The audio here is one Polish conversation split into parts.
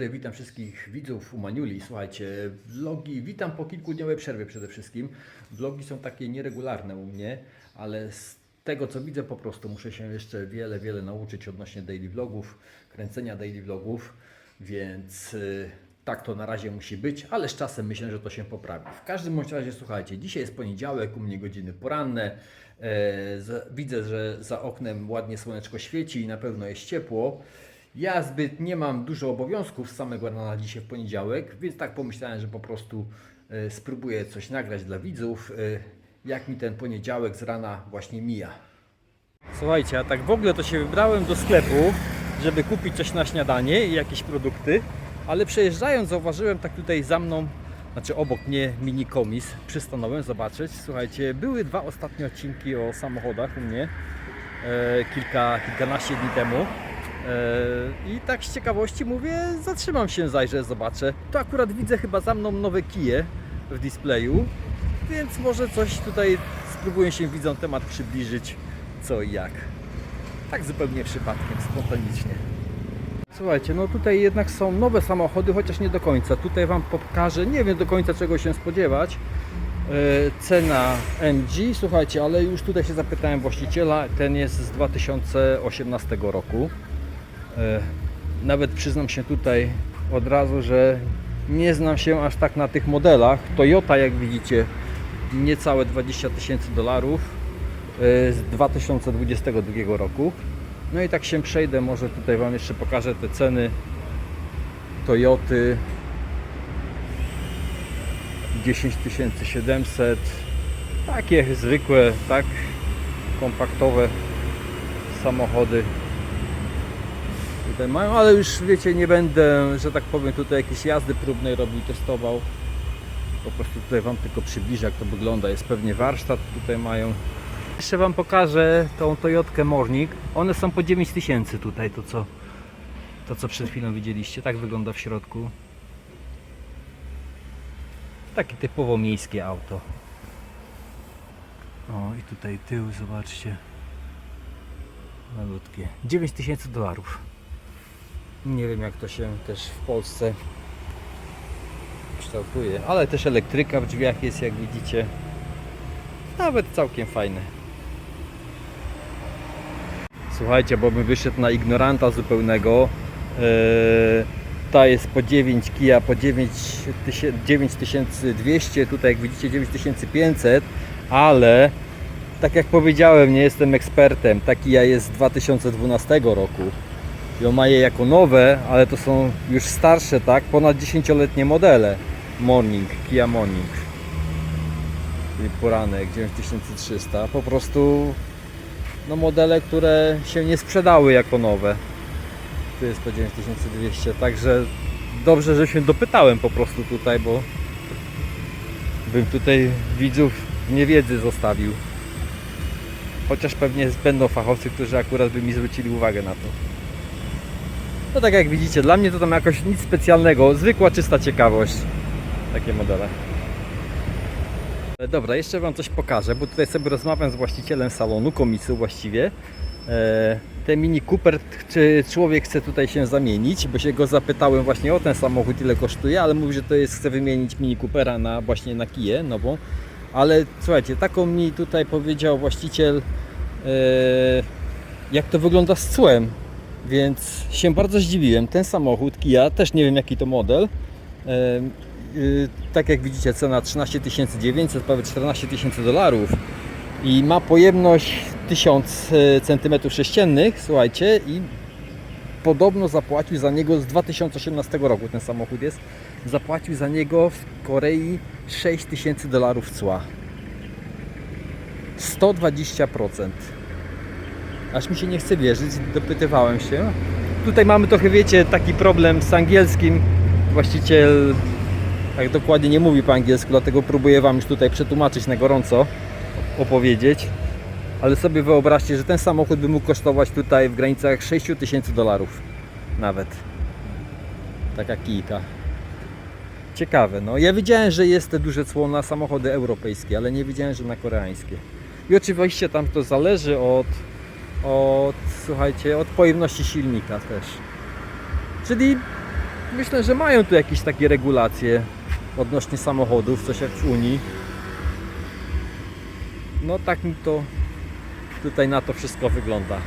dobry, witam wszystkich widzów Umaniuli. Słuchajcie, vlogi, witam po kilkudniowej przerwie przede wszystkim. Vlogi są takie nieregularne u mnie, ale z tego co widzę po prostu muszę się jeszcze wiele, wiele nauczyć odnośnie daily vlogów, kręcenia daily vlogów, więc y, tak to na razie musi być, ale z czasem myślę, że to się poprawi. W każdym bądź razie słuchajcie, dzisiaj jest poniedziałek, u mnie godziny poranne. E, widzę, że za oknem ładnie słoneczko świeci i na pewno jest ciepło. Ja zbyt nie mam dużo obowiązków z samego rana na dzisiaj w poniedziałek, więc tak pomyślałem, że po prostu e, spróbuję coś nagrać dla widzów, e, jak mi ten poniedziałek z rana właśnie mija. Słuchajcie, a tak w ogóle to się wybrałem do sklepu, żeby kupić coś na śniadanie i jakieś produkty, ale przejeżdżając zauważyłem tak tutaj za mną, znaczy obok mnie mini komis, przystanąłem zobaczyć. Słuchajcie, były dwa ostatnie odcinki o samochodach u mnie, e, kilka, kilkanaście dni temu. E, I tak z ciekawości mówię, zatrzymam się, zajrzę, zobaczę. To akurat widzę chyba za mną nowe kije w displayu, więc może coś tutaj spróbuję się widzą temat przybliżyć, co i jak. Tak zupełnie przypadkiem, spontanicznie. Słuchajcie, no tutaj jednak są nowe samochody, chociaż nie do końca. Tutaj Wam pokażę, nie wiem do końca czego się spodziewać. E, Cena MG, słuchajcie, ale już tutaj się zapytałem właściciela, ten jest z 2018 roku. E, Nawet przyznam się tutaj od razu, że nie znam się aż tak na tych modelach. Toyota, jak widzicie, niecałe 20 tysięcy dolarów e, z 2022 roku. No i tak się przejdę, może tutaj Wam jeszcze pokażę te ceny Toyoty 10700 takie zwykłe, tak kompaktowe samochody mają, ale już wiecie, nie będę, że tak powiem, tutaj jakieś jazdy próbnej robił, testował. Po prostu tutaj Wam tylko przybliżę, jak to wygląda. Jest pewnie warsztat tutaj mają. Jeszcze Wam pokażę tą Toyotkę Morning. One są po 9000 tutaj, to co, to co przed chwilą widzieliście. Tak wygląda w środku. Takie typowo miejskie auto. O i tutaj tył, zobaczcie. Malutkie. 9000 dolarów. Nie wiem jak to się też w Polsce kształtuje, ale też elektryka w drzwiach jest jak widzicie. Nawet całkiem fajne. Słuchajcie, bo bym wyszedł na ignoranta zupełnego. Eee, ta jest po 9 Kia, po 9 tysię- 9200, tutaj jak widzicie 9500, ale tak jak powiedziałem, nie jestem ekspertem. Ta Kia jest z 2012 roku. Ją je jako nowe, ale to są już starsze, tak? Ponad 10-letnie modele. Morning, Kia Morning. Czyli poranek 9300. Po prostu no modele, które się nie sprzedały jako nowe. Tu jest po 9200, także dobrze, że się dopytałem po prostu tutaj, bo bym tutaj widzów niewiedzy zostawił. Chociaż pewnie będą fachowcy, którzy akurat by mi zwrócili uwagę na to. No tak jak widzicie, dla mnie to tam jakoś nic specjalnego, zwykła czysta ciekawość. Takie modele. E, Dobra, jeszcze Wam coś pokażę, bo tutaj sobie rozmawiam z właścicielem salonu, komisu właściwie. E, Ten Mini Cooper, czy człowiek chce tutaj się zamienić, bo się go zapytałem właśnie o ten samochód, ile kosztuje, ale mówi, że to jest, chce wymienić Mini Coopera na właśnie na Kiję nową. Ale słuchajcie, taką mi tutaj powiedział właściciel, e, jak to wygląda z cłem, więc się bardzo zdziwiłem. Ten samochód Kia, też nie wiem jaki to model, e, y, tak jak widzicie cena 13 900, prawie 14 tysięcy dolarów i ma pojemność 1000 cm3, słuchajcie, i podobno zapłacił za niego z 2018 roku ten samochód jest, zapłacił za niego w Korei 6 tysięcy dolarów cła. 120%. Aż mi się nie chce wierzyć, dopytywałem się. Tutaj mamy trochę, wiecie, taki problem z angielskim. Właściciel tak dokładnie nie mówi po angielsku, dlatego próbuję Wam już tutaj przetłumaczyć na gorąco, opowiedzieć. Ale sobie wyobraźcie, że ten samochód by mógł kosztować tutaj w granicach 6000 dolarów nawet. Taka kijka. Ciekawe, no. Ja wiedziałem, że jest te duże cło na samochody europejskie, ale nie wiedziałem, że na koreańskie. I oczywiście tam to zależy od, od słuchajcie, od pojemności silnika też. Czyli myślę, że mają tu jakieś takie regulacje odnośnie samochodów, coś jak w Unii. No tak mi to tutaj na to wszystko wygląda.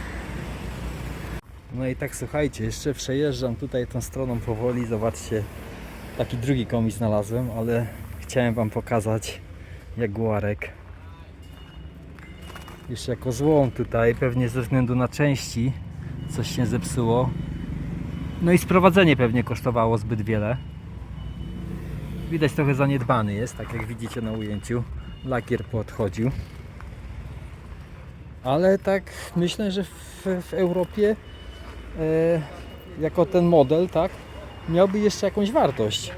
No i tak słuchajcie, jeszcze przejeżdżam tutaj tą stroną powoli, zobaczcie, taki drugi komis znalazłem, ale chciałem Wam pokazać Jaguarek. Jeszcze jako złom tutaj, pewnie ze względu na części coś się zepsuło. No i sprowadzenie pewnie kosztowało zbyt wiele. Widać trochę zaniedbany jest, tak jak widzicie na ujęciu. Lakier podchodził. Ale tak myślę, że w, w Europie e, jako ten model, tak, miałby jeszcze jakąś wartość.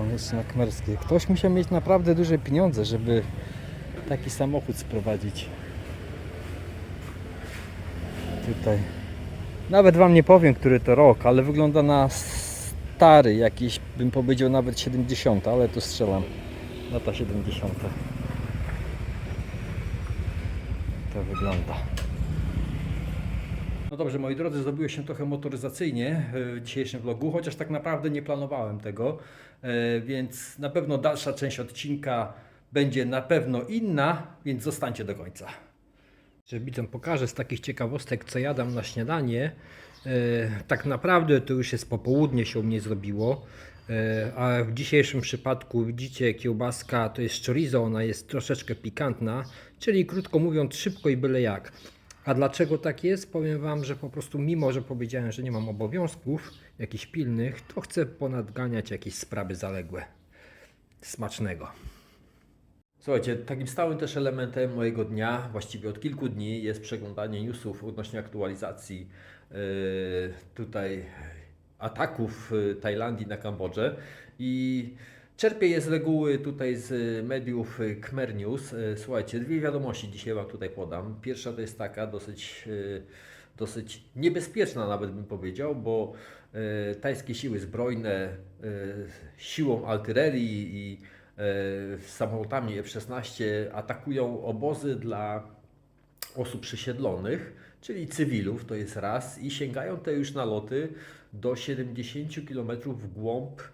O, jeszcze na Kmerskie. Ktoś musiał mieć naprawdę duże pieniądze, żeby taki samochód sprowadzić. Tutaj. Nawet Wam nie powiem, który to rok, ale wygląda na stary, jakiś bym powiedział nawet 70, ale tu strzelam. Lata 70. To wygląda. No dobrze, moi drodzy, zrobiło się trochę motoryzacyjnie w dzisiejszym vlogu, chociaż tak naprawdę nie planowałem tego, e, więc na pewno dalsza część odcinka będzie na pewno inna, więc zostańcie do końca. Że widzę, pokażę z takich ciekawostek, co jadam na śniadanie. E, tak naprawdę to już jest popołudnie się u mnie zrobiło, e, a w dzisiejszym przypadku widzicie kiełbaska to jest chorizo, ona jest troszeczkę pikantna, czyli krótko mówiąc szybko i byle jak. A dlaczego tak jest? Powiem Wam, że po prostu mimo, że powiedziałem, że nie mam obowiązków jakichś pilnych, to chcę ponadganiać jakieś sprawy zaległe. Smacznego. Słuchajcie, takim stałym też elementem mojego dnia, właściwie od kilku dni, jest przeglądanie newsów odnośnie aktualizacji yy, tutaj ataków yy, Tajlandii na Kambodżę i czerpię je z reguły tutaj z mediów yy, Khmer News. Słuchajcie, dwie wiadomości dzisiaj Wam tutaj podam. Pierwsza to jest taka dosyć, dosyć niebezpieczna nawet bym powiedział, bo tajskie siły zbrojne siłą artylerii i e, samolotami F-16 atakują obozy dla osób przesiedlonych, czyli cywilów, to jest raz, i sięgają te już naloty do 70 km w głąb, e,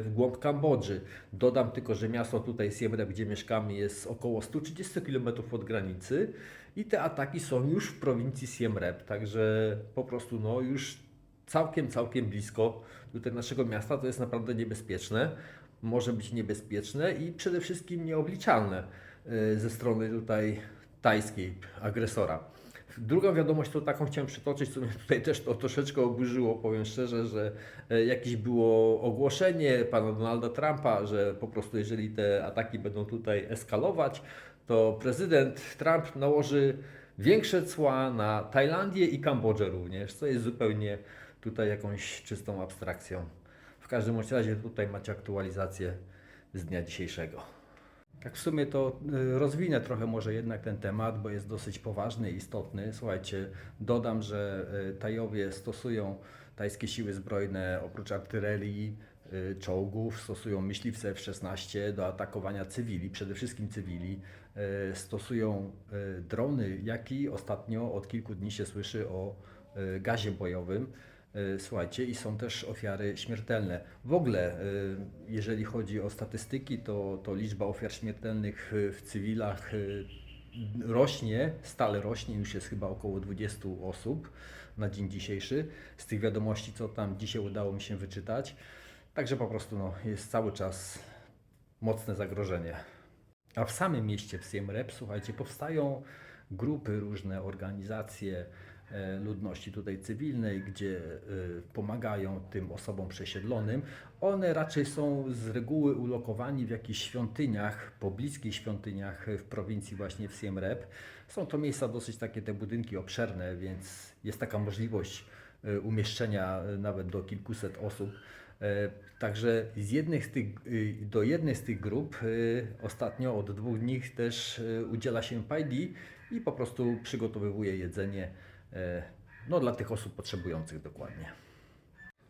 w głąb Kambodży. Dodam tylko, że miasto tutaj Siem Reap, gdzie mieszkamy, jest około 130 km od granicy i te ataki są już w prowincji Siem Reap, także po prostu no już całkiem, całkiem blisko tutaj naszego miasta, to jest naprawdę niebezpieczne może być niebezpieczne i przede wszystkim nieobliczalne y, ze strony tutaj tajskiej agresora. Drugą wiadomość to taką chciałem przytoczyć, co mnie tutaj też to troszeczkę oburzyło, powiem szczerze, że e, jakieś było ogłoszenie pana Donalda Trumpa, że po prostu jeżeli te ataki będą tutaj eskalować, to prezydent Trump nałoży większe cła na Tajlandię i Kambodżę również, co jest zupełnie tutaj jakąś czystą abstrakcją. Każdym razie tutaj macie aktualizację z dnia dzisiejszego. Tak w sumie to y, rozwinę trochę może jednak ten temat, bo jest dosyć poważny i istotny. Słuchajcie, dodam, że y, Tajowie stosują, tajskie siły zbrojne oprócz artylerii, y, czołgów, stosują myśliwce F-16 do atakowania cywili, przede wszystkim cywili. Stosują drony, jak i ostatnio od kilku dni się słyszy o gazie bojowym. Y, Słuchajcie, i są też ofiary śmiertelne. W ogóle, y, jeżeli chodzi o statystyki, to, to liczba ofiar śmiertelnych y, w cywilach rośnie, stale rośnie, już jest chyba około 20 osób na dzień dzisiejszy, z tych wiadomości, co tam dzisiaj udało mi się wyczytać. Także po prostu no, jest cały czas mocne zagrożenie. A w samym mieście w Siem Reap, słuchajcie, powstają grupy, różne organizacje e, ludności tutaj cywilnej, gdzie e, pomagają tym osobom przesiedlonym. One raczej są z reguły ulokowani w jakichś świątyniach, pobliskich świątyniach w prowincji właśnie w Siem Reap. Są to miejsca dosyć takie te budynki obszerne, więc jest taka możliwość e, umieszczenia e, nawet do kilkuset osób. E, Także z jednych z tych, y, do jednej z tych grup y, ostatnio od dwóch dni też y, udziela się Pajdi i po prostu przygotowywuje jedzenie e, no, dla tych osób potrzebujących dokładnie.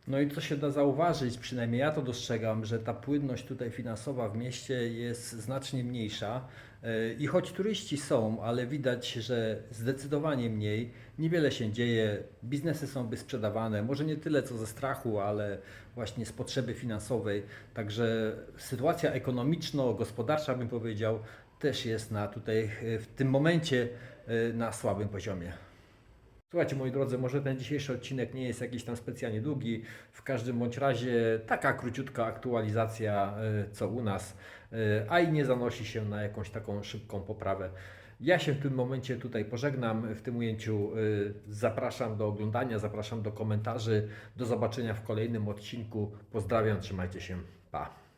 No i co się da zauważyć, przynajmniej ja to dostrzegam, że ta płynność tutaj finansowa w mieście jest znacznie mniejsza. E, I choć turyści są, ale widać, że zdecydowanie mniej, niewiele się dzieje, biznesy są wysprzedawane, może nie tyle co ze strachu, ale właśnie z potrzeby finansowej. Także sytuacja ekonomiczno-gospodarcza, bym powiedział, też jest na tutaj e, w tym momencie e, na słabym poziomie. Słuchajcie, moi drodzy, może ten dzisiejszy odcinek nie jest jakiś tam specjalnie długi. W każdym bądź razie taka króciutka aktualizacja, y, co u nas, y, a i nie zanosi się na jakąś taką szybką poprawę. Ja się w tym momencie tutaj pożegnam w tym ujęciu. y, Zapraszam do oglądania, zapraszam do komentarzy. Do zobaczenia w kolejnym odcinku. Pozdrawiam, trzymajcie się. Pa.